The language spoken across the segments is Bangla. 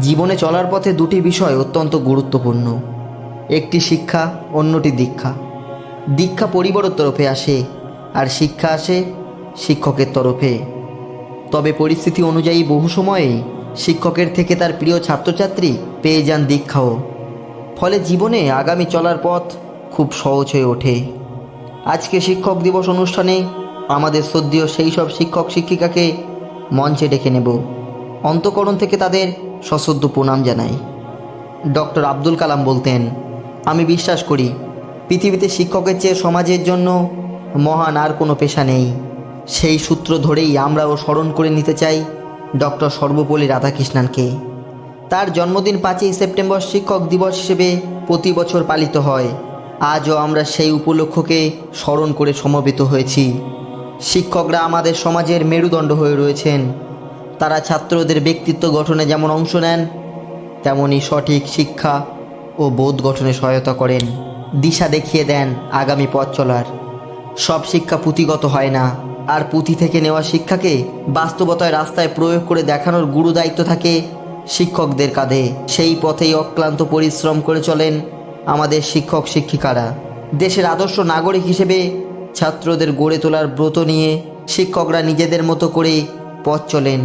জীবনে চলার পথে দুটি বিষয় অত্যন্ত গুরুত্বপূর্ণ। একটি শিক্ষা, অন্যটি দীক্ষা। দীক্ষা পরিবারের তরফে আসে আর শিক্ষা আসে শিক্ষকের তরফে। তবে পরিস্থিতি অনুযায়ী বহু সময়েই শিক্ষকের থেকে তার প্রিয় ছাত্রছাত্রী পেয়ে যান দীক্ষাও। ফলে জীবনে আগামী চলার পথ খুব সহজ হয়ে ওঠে। আজকে শিক্ষক দিবস অনুষ্ঠানে আমাদের শ্রদ্ধেয় সেই সব শিক্ষক শিক্ষিকাকে মঞ্চে ডেকে নেব। অন্তকরণ থেকে তাদের সশ্রদ্ধ প্রণাম জানাই। ডক্টর আব্দুল কালাম বলতেন, আমি বিশ্বাস করি, পৃথিবীতে শিক্ষকের চেয়ে সমাজের জন্য মহান আর কোনো পেশা নেই। সেই সূত্র ধরেই আমরাও স্মরণ করে নিতে চাই ডক্টর সর্বপল্লী রাধাকৃষ্ণানকে। তার জন্মদিন পাঁচই সেপ্টেম্বর শিক্ষক দিবস হিসেবে প্রতি বছর পালিত হয়। আজও আমরা সেই উপলক্ষকে স্মরণ করে সমবেত হয়েছি। শিক্ষকরা আমাদের সমাজের মেরুদণ্ড হয়ে রয়েছেন। তারা ছাত্রদের ব্যক্তিত্ব গঠনে যেমন অংশ নেন তেমনই সঠিক শিক্ষা ও বোধ গঠনে সহায়তা করেন। দিশা দেখিয়ে দেন আগামী পথ চলার। সব শিক্ষা পুঁথিগত হয় না, আর পুঁথি থেকে নেওয়া শিক্ষাকে বাস্তবতায় রাস্তায় প্রয়োগ করে দেখানোর গুরু দায়িত্ব থাকে শিক্ষকদের কাঁধে। সেই পথেই অক্লান্ত পরিশ্রম করে চলেন আমাদের শিক্ষক শিক্ষিকারা। দেশের আদর্শ নাগরিক হিসেবে ছাত্রদের গড়ে তোলার ব্রত নিয়ে শিক্ষকরা নিজেদের মতো করে পথ চলেন।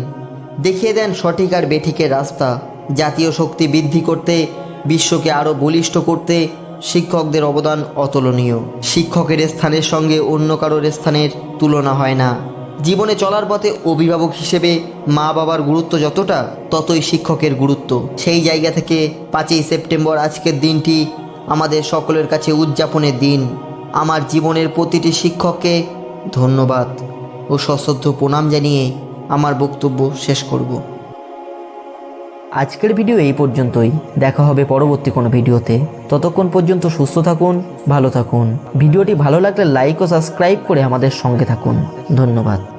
দেখিয়ে দেন সঠিক আর বেঠিকের রাস্তা। জাতীয় শক্তি বৃদ্ধি করতে, বিশ্বকে আরও বলিষ্ঠ করতে শিক্ষকদের অবদান অতুলনীয়। শিক্ষকের স্থানের সঙ্গে অন্য কারোর স্থানের তুলনা হয় না। জীবনে চলার পথে অভিভাবক হিসেবে মা বাবার গুরুত্ব যতটা, ততই শিক্ষকের গুরুত্ব। সেই জায়গা থেকে পাঁচই সেপ্টেম্বর আজকের দিনটি আমাদের সকলের কাছে উদযাপনের দিন। আমার জীবনের প্রতিটি শিক্ষককে ধন্যবাদ ও সশ্রদ্ধ প্রণাম জানিয়ে আমার বক্তব্য শেষ করব। আজকের ভিডিও এই পর্যন্তই। দেখা হবে পরবর্তী কোনো ভিডিওতে। ততক্ষণ পর্যন্ত সুস্থ থাকুন, ভালো থাকুন। ভিডিওটি ভালো লাগলে লাইক ও সাবস্ক্রাইব করে আমাদের সঙ্গে থাকুন। ধন্যবাদ।